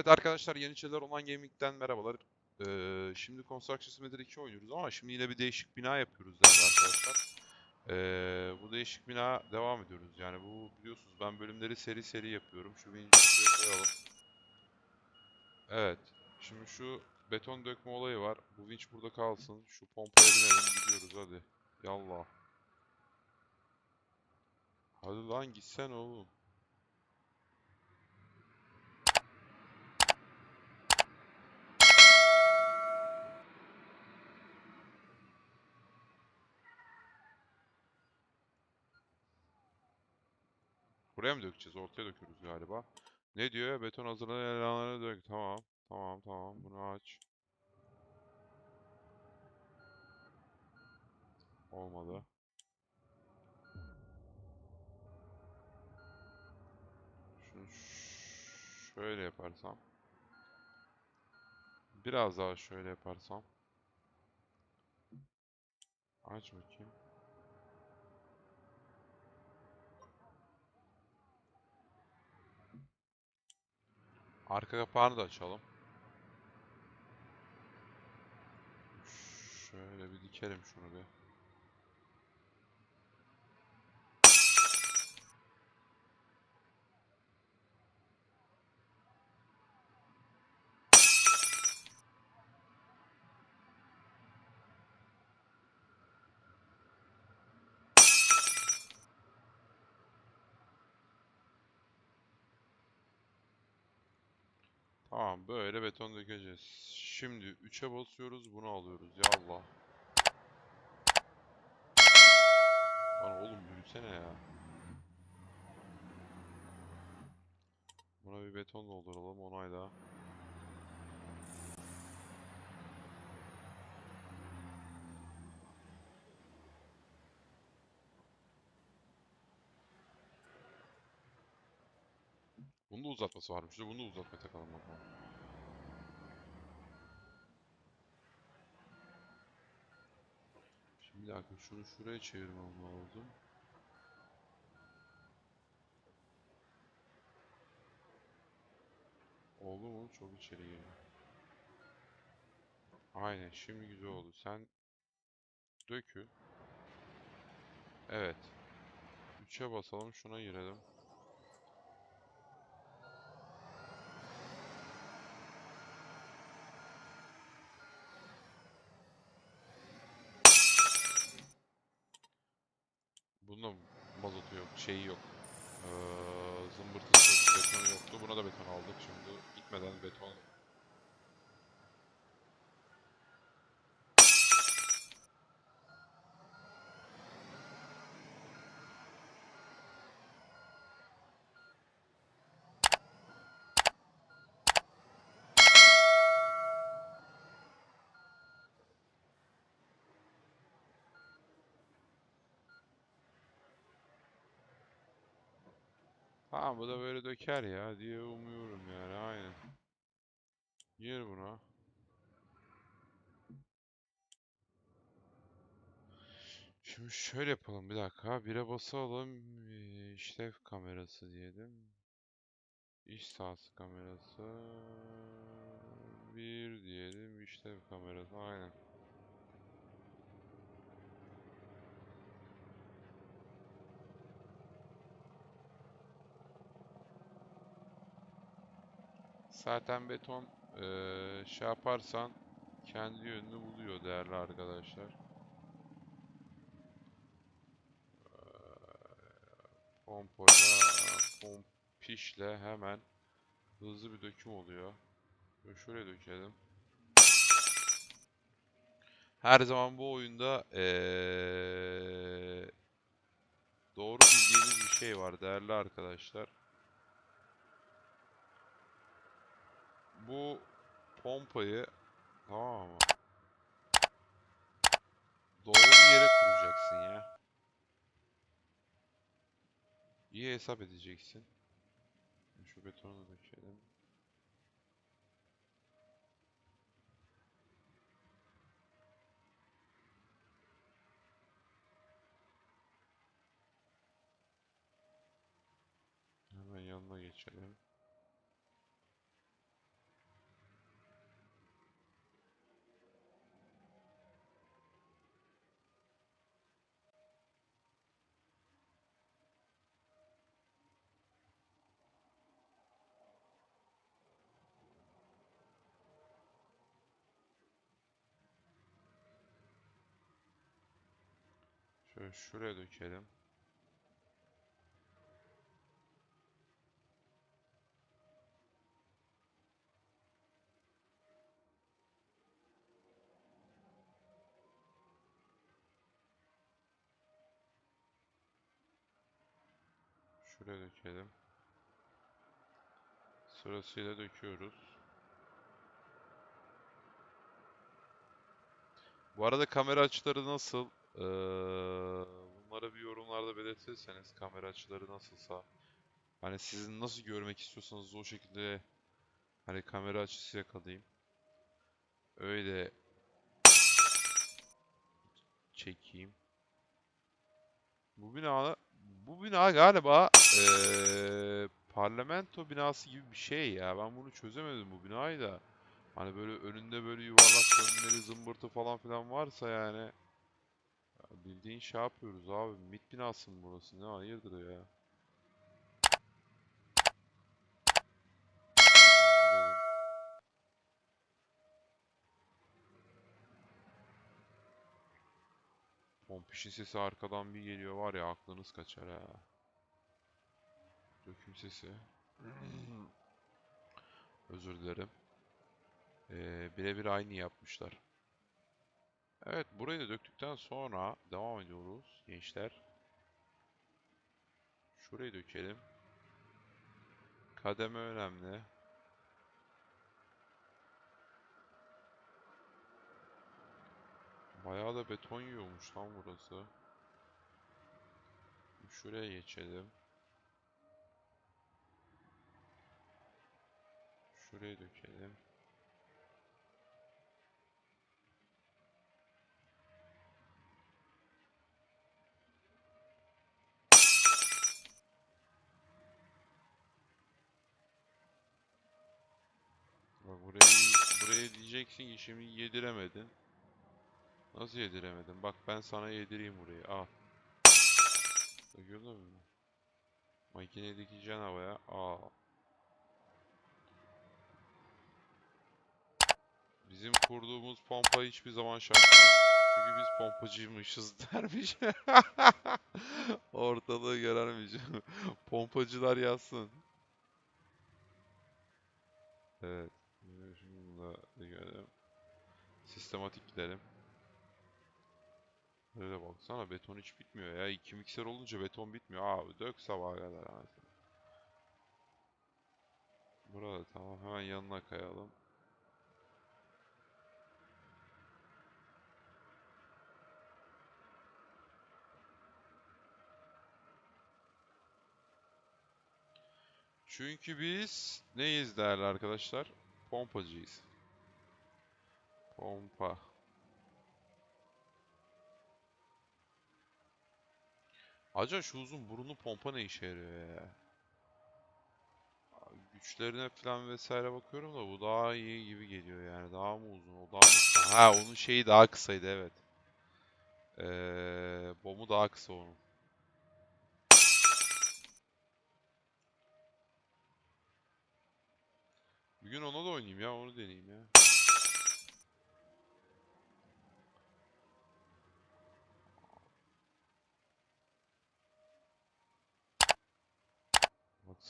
Evet arkadaşlar Yeniçeriler Online Gaming'den merhabalar. Ee, şimdi Construction Simulator 2 oynuyoruz ama şimdi yine bir değişik bina yapıyoruz değerli arkadaşlar. Ee, bu değişik bina devam ediyoruz. Yani bu biliyorsunuz ben bölümleri seri seri yapıyorum. Şu şuraya koyalım. Evet. Şimdi şu beton dökme olayı var. Bu vinç burada kalsın. Şu pompaya binelim gidiyoruz hadi. Yallah. Hadi lan gitsen oğlum. Buraya mı dökeceğiz? Ortaya döküyoruz galiba. Ne diyor? Beton hazırlanan elanları dök. Tamam. Tamam tamam. Bunu aç. Olmadı. Şunu şöyle yaparsam. Biraz daha şöyle yaparsam. Aç bakayım. Arka kapağını da açalım. Şöyle bir dikelim şunu bir. Tamam böyle beton dökeceğiz. Şimdi 3'e basıyoruz bunu alıyoruz. Ya Allah. Lan oğlum büyüsene ya. Buna bir beton dolduralım onayla. Bunun da uzatması varmış. da Bunu da uzatmaya takalım bakalım. Şimdi bir dakika şunu şuraya çevirmem lazım. Oldu mu? Çok içeri giriyor. Aynen şimdi güzel oldu. Sen dökü. Evet. 3'e basalım şuna girelim. Bunda mazotu yok, şeyi yok. Ee, zımbırtısı yok, betonu yoktu. Buna da beton aldık. Şimdi gitmeden beton Tamam bu da böyle döker ya diye umuyorum yani aynen. Gir buna. Şimdi şöyle yapalım bir dakika. Bire basalım. Ee, işlev kamerası diyelim. İş sahası kamerası. Bir diyelim. işlev kamerası. Aynen. Zaten beton eee, şey yaparsan kendi yönünü buluyor değerli arkadaşlar. Pompoyla, pompişle hemen hızlı bir döküm oluyor. Şöyle dökelim. Her zaman bu oyunda eee, doğru bildiğimiz bir şey var değerli arkadaşlar. Bu pompayı tamam mı? Doğru yere kuracaksın ya. İyi hesap edeceksin. Şu betonu da dökelim. Hemen yanına geçelim. Şuraya dökelim. Şuraya dökelim. Sırasıyla döküyoruz. Bu arada kamera açıları nasıl? Ee, bunları bir yorumlarda belirtirseniz kamera açıları nasılsa. Hani sizin nasıl görmek istiyorsanız o şekilde hani kamera açısı yakalayayım. Öyle çekeyim. Bu bina bu bina galiba eee, parlamento binası gibi bir şey ya. Ben bunu çözemedim bu binayı da. Hani böyle önünde böyle yuvarlak dönmeli zımbırtı falan filan varsa yani ya bildiğin şey yapıyoruz abi. MİT binası mı burası? Ne hayırdır ya? Pompişin sesi arkadan bir geliyor var ya aklınız kaçar ha. Döküm sesi. Özür dilerim. Ee, birebir aynı yapmışlar. Evet, burayı da döktükten sonra devam ediyoruz gençler. Şurayı dökelim. Kademe önemli. Bayağı da beton yiyormuş lan burası. Şuraya geçelim. Şuraya dökelim. Bak burayı, ki şimdi yediremedin. Nasıl yediremedin? Bak ben sana yedireyim burayı. Al. Gördün mü? Makineyi dikeceksin havaya. Al. Bizim kurduğumuz pompa hiçbir zaman şaşmaz. Çünkü biz pompacıymışız dermiş. Ortalığı göremeyeceğim. Pompacılar yazsın. Evet. Şimdi bunu da görelim. Sistematik gidelim. Öyle baksana beton hiç bitmiyor ya. İki mikser olunca beton bitmiyor. Abi dök sabaha kadar. Burada tamam hemen yanına kayalım. Çünkü biz neyiz değerli arkadaşlar? Pompacıyız. Pompa. Acaba şu uzun burunlu pompa ne işe yarıyor ya? Güçlerine falan vesaire bakıyorum da bu daha iyi gibi geliyor yani. Daha mı uzun? O daha mı kısa? Ha onun şeyi daha kısaydı evet. Ee, bomu daha kısa onun. Bir gün ona da oynayayım ya onu deneyeyim ya.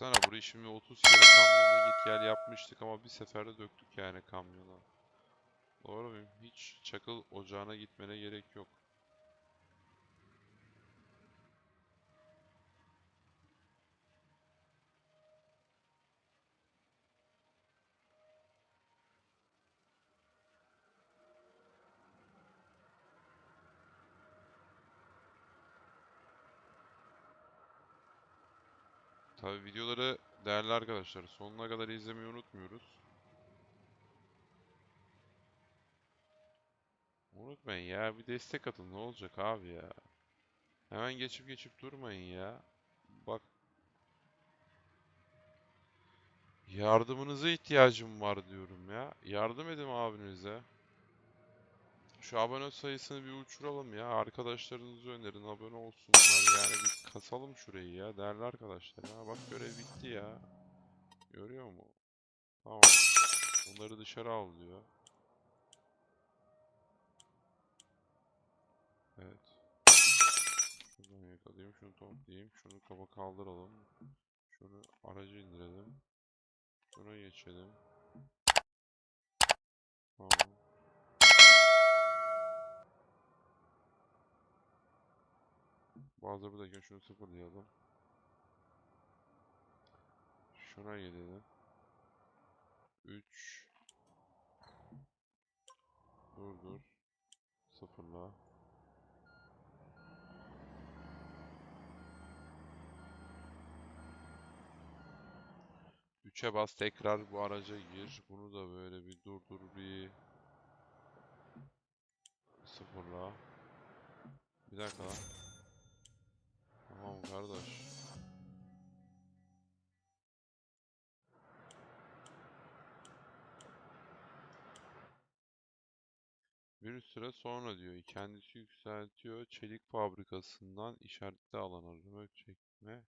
Baksana burayı şimdi 30 kere kamyonla git gel yapmıştık ama bir seferde döktük yani kamyona. Doğru muyum? Hiç çakıl ocağına gitmene gerek yok. Videoları değerli arkadaşlar sonuna kadar izlemeyi unutmuyoruz. Unutmayın ya bir destek atın ne olacak abi ya. Hemen geçip geçip durmayın ya. Bak yardımınıza ihtiyacım var diyorum ya. Yardım edin abinize. Şu abone sayısını bir uçuralım ya. Arkadaşlarınızı önerin abone olsunlar. Yani bir kasalım şurayı ya değerli arkadaşlar ya. Bak görev bitti ya. Görüyor mu? Tamam. Bunları dışarı al diyor. Evet. bakayım. Şunu toplayayım. Şunu kaba kaldıralım. Şunu aracı indirelim. Şuna geçelim. Tamam. Bazı buradayken şunu sıfırlayalım. Şuna gidelim. 3 Dur dur. Sıfırla. Üçe bas tekrar bu araca gir. Bunu da böyle bir durdur bir sıfırla. Bir dakika kardeş. Bir süre sonra diyor kendisi yükseltiyor çelik fabrikasından işaretli alana römork çekme.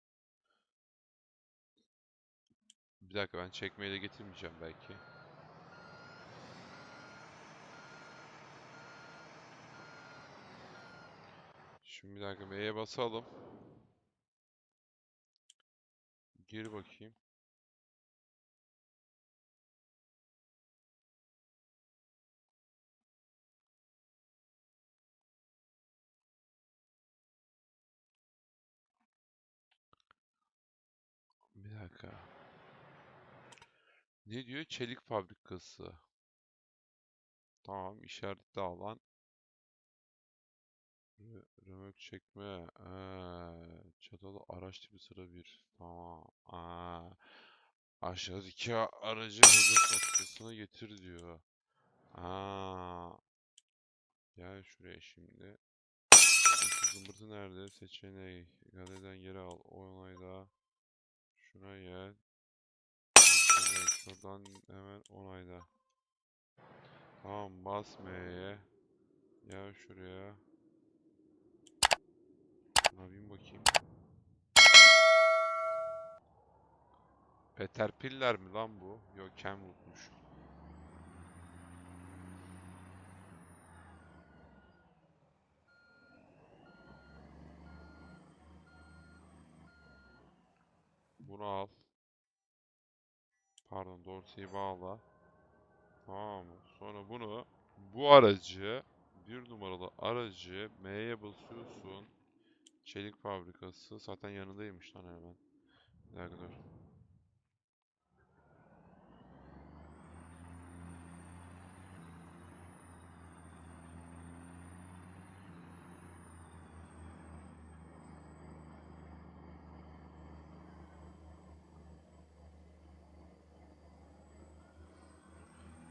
Bir dakika ben çekmeyi de getirmeyeceğim belki. Şimdi bir dakika M'ye basalım. Gir bakayım. Bir dakika. Ne diyor? Çelik fabrikası. Tamam, işaretli alan. Römork çekme. Çatalı araç tipi sıra bir. Tamam. Aa, aşağıdaki aracı hedef noktasına getir diyor. Aa, gel şuraya şimdi. Zımbırtı nerede? Seçeneği. Galeriden geri al. Onayla. Şuna gel. Seçenek. Şuradan hemen onayla. Tamam bas M'ye. Gel şuraya. Şuna bin bakayım. Caterpillar mi lan bu? Yok Kenwood'muş. Bunu al. Pardon Dorsey'i bağla. Tamam? Sonra bunu bu aracı bir numaralı aracı M'ye basıyorsun. Çelik fabrikası zaten yanındaymış lan hemen. Bir dakika dur.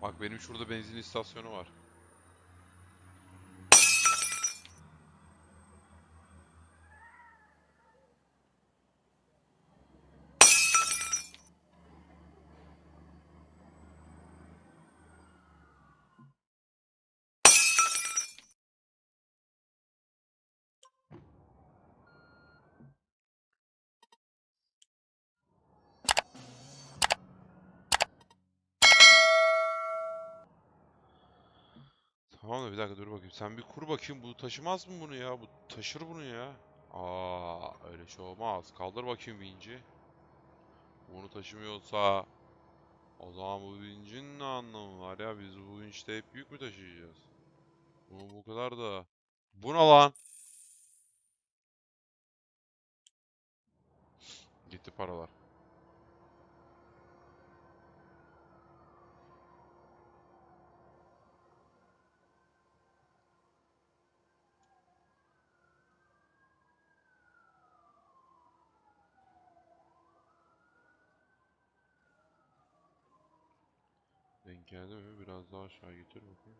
Bak benim şurada benzin istasyonu var. Tamam da bir dakika dur bakayım. Sen bir kur bakayım. Bu taşımaz mı bunu ya? Bu taşır bunu ya. Aa, öyle şey olmaz. Kaldır bakayım vinci. Bunu taşımıyorsa o zaman bu vincin ne anlamı var ya? Biz bu vinçte hep yük mü taşıyacağız? Bu bu kadar da. Bu ne lan? Gitti paralar. Geldi mi? Biraz daha aşağı getir bakayım.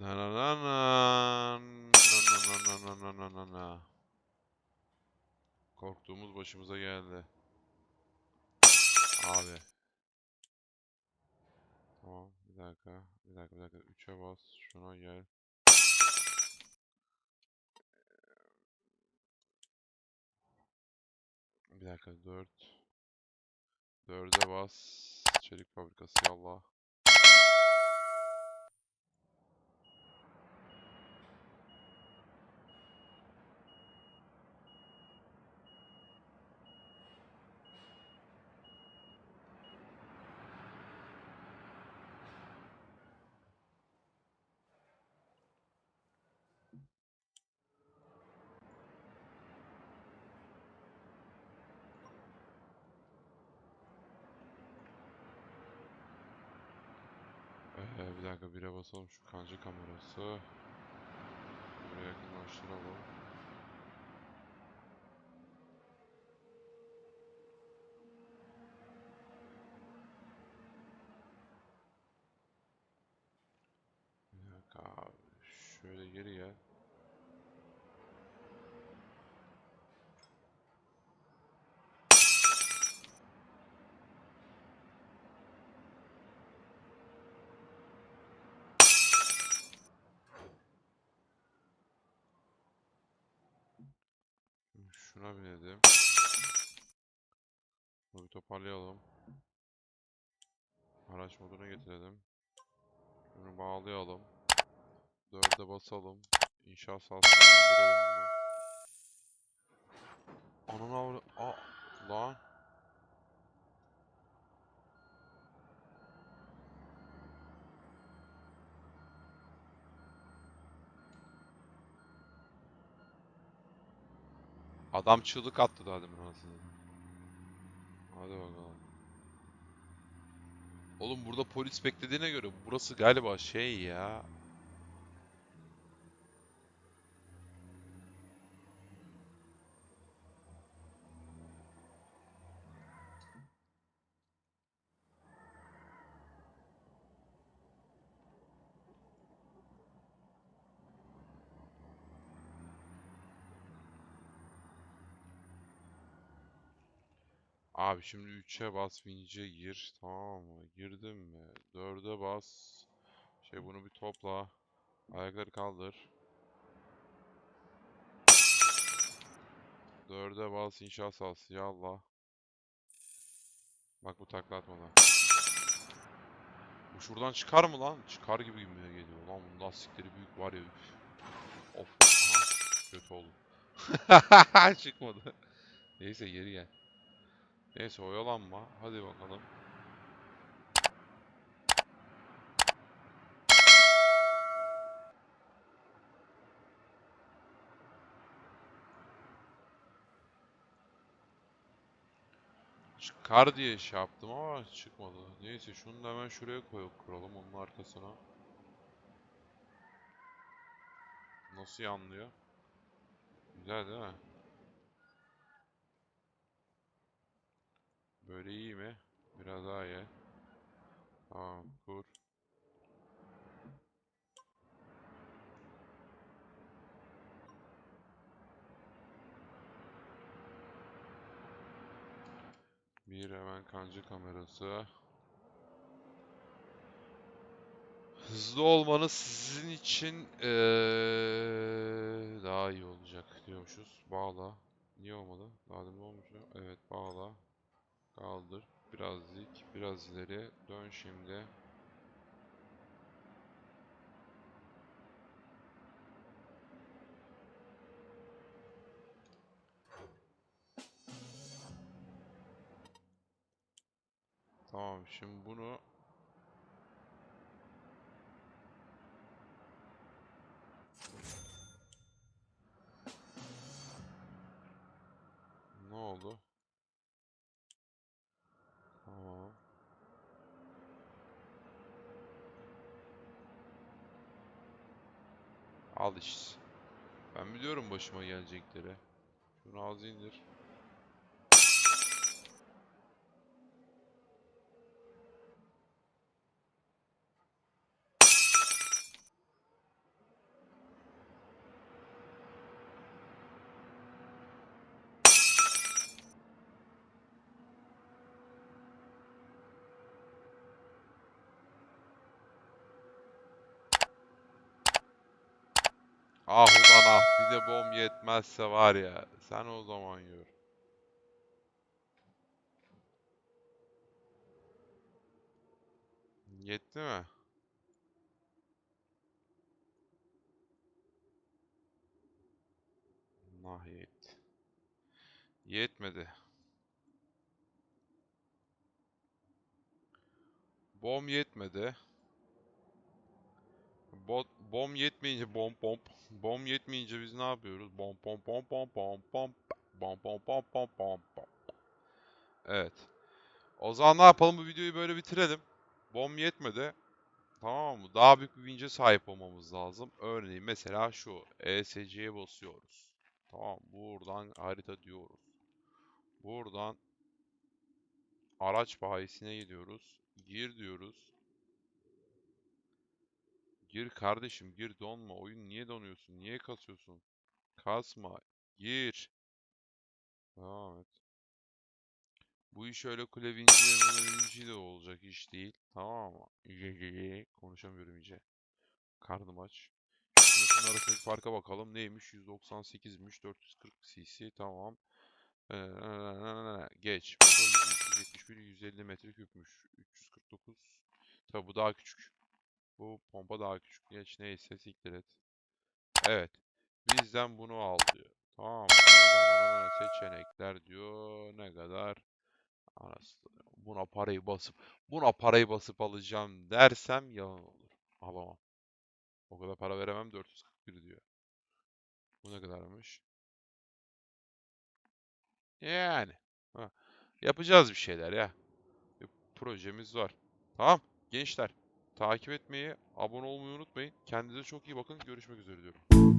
Na na na na na na na na na na na na. Korktuğumuz başımıza geldi. Abi. Tamam bir dakika. Bir dakika bir dakika. 3'e bas. Şuna gel. Bir dakika 4. 4'e bas. Çelik fabrikası yallah. Bir dakika bire basalım şu kanca kamerası. Buraya yakınlaştıralım. Bir dakika abi. Şöyle geri gel. Şuna binelim. Bunu bir toparlayalım. Araç moduna getirelim. Şunu bağlayalım. Dörde basalım. İnşaat sahasına gönderelim bunu. Ananı avra lan. Adam çığlık attı daha demin anasını. Hadi bakalım. Oğlum burada polis beklediğine göre burası galiba şey ya. Abi şimdi 3'e bas vinç'e gir. Tamam mı? Girdin mi? 4'e bas. Şey bunu bir topla. Ayakları kaldır. 4'e bas inşaat sahası. Yallah. Bak bu takla atmadan. Bu şuradan çıkar mı lan? Çıkar gibi gibi geliyor. Lan bunun lastikleri büyük var ya. Of. Aha. Kötü oldu. Çıkmadı. Neyse geri gel. Neyse oyalanma. Hadi bakalım. Çıkar diye şey yaptım ama çıkmadı. Neyse şunu da hemen şuraya koy kuralım onun arkasına. Nasıl yanlıyor? Güzel değil mi? Böyle iyi mi? Biraz daha iyi. Tamam kur. Bir hemen kanca kamerası. Hızlı olmanız sizin için eee, daha iyi olacak diyormuşuz. Bağla. Niye olmadı? Daha demin olmuş. Evet bağla. Kaldır. Biraz dik. Biraz ileri. Dön şimdi. Tamam şimdi bunu ne oldu? Tamam. Al işte. Ben biliyorum başıma gelecekleri. Şunu az indir. Ah ulan ah bir de bom yetmezse var ya sen o zaman gör. Yetti mi? Nah yetti. Yetmedi. Bom yetmedi. Bom yetmeyince bom bom. Bom yetmeyince biz ne yapıyoruz? Bom bom bom bom bom bom. Bom bom bom bom bom bom. Evet. O zaman ne yapalım? Bu videoyu böyle bitirelim. Bom yetmedi. Tamam mı? Daha büyük bir vince sahip olmamız lazım. Örneğin mesela şu. ESC'ye basıyoruz. Tamam. Buradan harita diyoruz. Buradan araç bahisine gidiyoruz. Gir diyoruz. Gir kardeşim gir donma. Oyun niye donuyorsun? Niye kasıyorsun? Kasma. Gir. Devam et. Bu iş öyle vinci de olacak iş değil. Tamam mı? Konuşamıyorum iyice. Karnım aç. Şimdi arasındaki farka bakalım. Neymiş? 198'miş. 440 cc. Tamam. Ee, geç. Motor 171, 150 metre küpmüş. 349. Tabi bu daha küçük. Bu pompa daha küçük. Geç neyse siktir et. Evet. Bizden bunu al diyor. Tamam. Seçenekler diyor. Ne kadar? Buna parayı basıp buna parayı basıp alacağım dersem yalan olur. Alamam. O kadar para veremem 441 diyor. Bu ne kadarmış? Yani. Ha. Yapacağız bir şeyler ya. Bir projemiz var. Tamam. Gençler. Takip etmeyi, abone olmayı unutmayın. Kendinize çok iyi bakın. Görüşmek üzere diyorum.